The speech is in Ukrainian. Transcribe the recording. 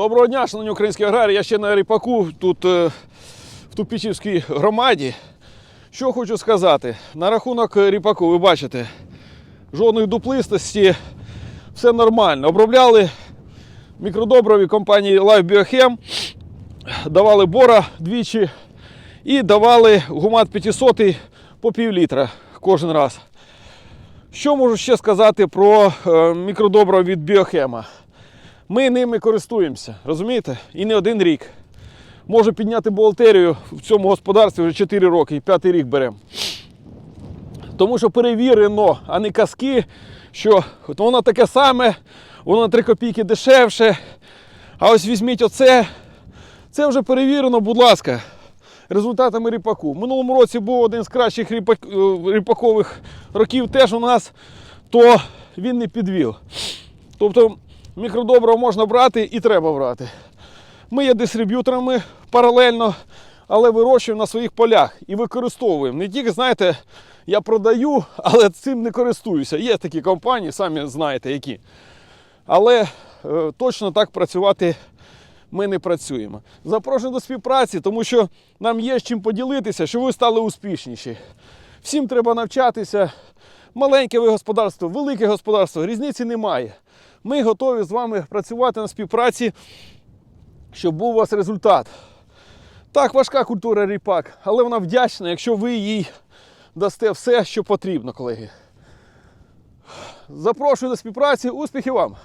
Доброго дня, шановні українські аграрії. Я ще на ріпаку тут е, в Тупічівській громаді. Що хочу сказати. На рахунок ріпаку, ви бачите, жодної дуплистості, все нормально. Обробляли мікродоброві компанії Life Biochem, давали бора двічі і давали гумат 500 по пів літра кожен раз. Що можу ще сказати про е, мікродобрива від біохема? Ми ними користуємося, розумієте? І не один рік. Можу підняти бухгалтерію в цьому господарстві вже 4 роки і п'ятий рік беремо. Тому що перевірено, а не казки, що воно таке саме, воно на 3 копійки дешевше. А ось візьміть оце. Це вже перевірено, будь ласка, результатами ріпаку. В минулому році був один з кращих ріпак... е, ріпакових років теж у нас, то він не підвів. Тобто мікродобриво можна брати і треба брати. Ми є дистриб'юторами паралельно, але вирощуємо на своїх полях і використовуємо. Не тільки, знаєте, я продаю, але цим не користуюся. Є такі компанії, самі знаєте які. Але е, точно так працювати ми не працюємо. Запрошую до співпраці, тому що нам є з чим поділитися, щоб ви стали успішніші. Всім треба навчатися. Маленьке ви господарство, велике господарство, різниці немає. Ми готові з вами працювати на співпраці, щоб був у вас результат. Так, важка культура ріпак, але вона вдячна, якщо ви їй дасте все, що потрібно, колеги. Запрошую до співпраці. Успіхів вам!